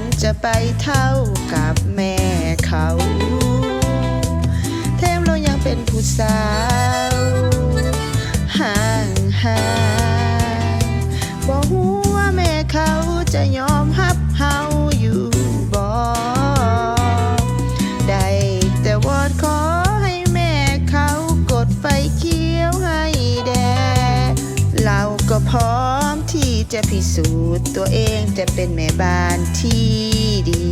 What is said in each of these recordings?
นจะไปเท่ากับแม่เขา จะพิสูจน์ตัวเองจะเป็นแม่บ้านที่ดี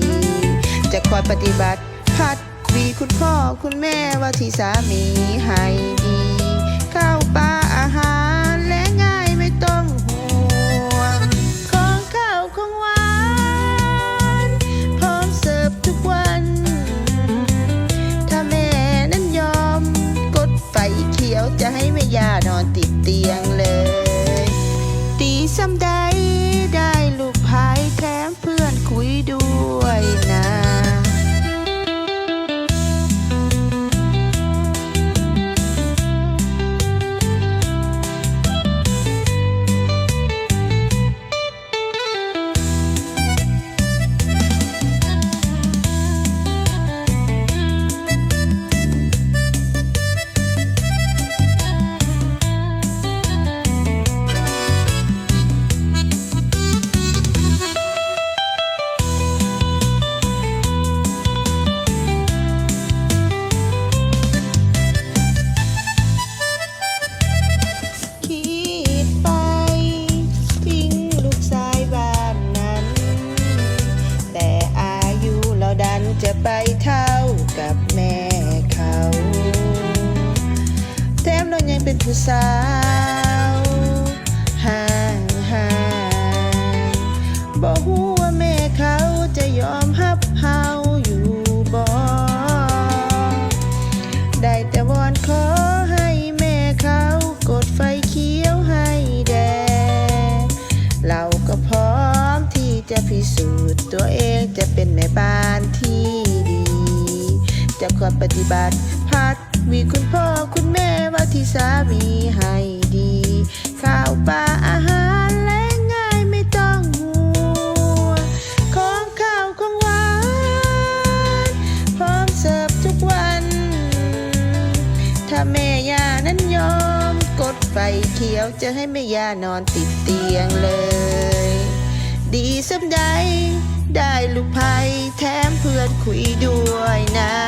จะคอยปฏิบัติพัดวีคุณพ่อคุณแม่ว่าที่สามีให้ดีข้าวปลาอาหารและง่ายไม่ต้องห่วงของข้าวของหวานพร้อมเสิร์ฟทุกวัน ถ้าแม่นั้นยอม กดไฟเขียวจะให้แม่ย่านอนติดเตียง จะไปเท่ากับแม่เขาแถมเรายังเป็นผู้สาวห่างห่างบอกหัวาแม่เขาจะยอมฮับเฮาอยู่บ่ ได้แต่วอนขอให้แม่เขากดไฟเขียวให้แดงเราก็พร้อมที่จะพิสูจน์ตัวเองจะเป็นแม่บ้าน จะคอปฏิบัติ พัดวีคุณพ่อคุณแม่ว่าที่สามีให้ดี ข้าวปลาอาหารและง่ายไม่ต้องห่วงของข้าวของหวานพร้อมเสิร์ฟทุกวัน ถ้าแม่ย่านั้นยอมกดไฟเขียวจะให้แม่ย่านอนติดเตียงเลย ดีสัใดได้ลูกไผ่แถมเพื่อนคุยด้วยนะ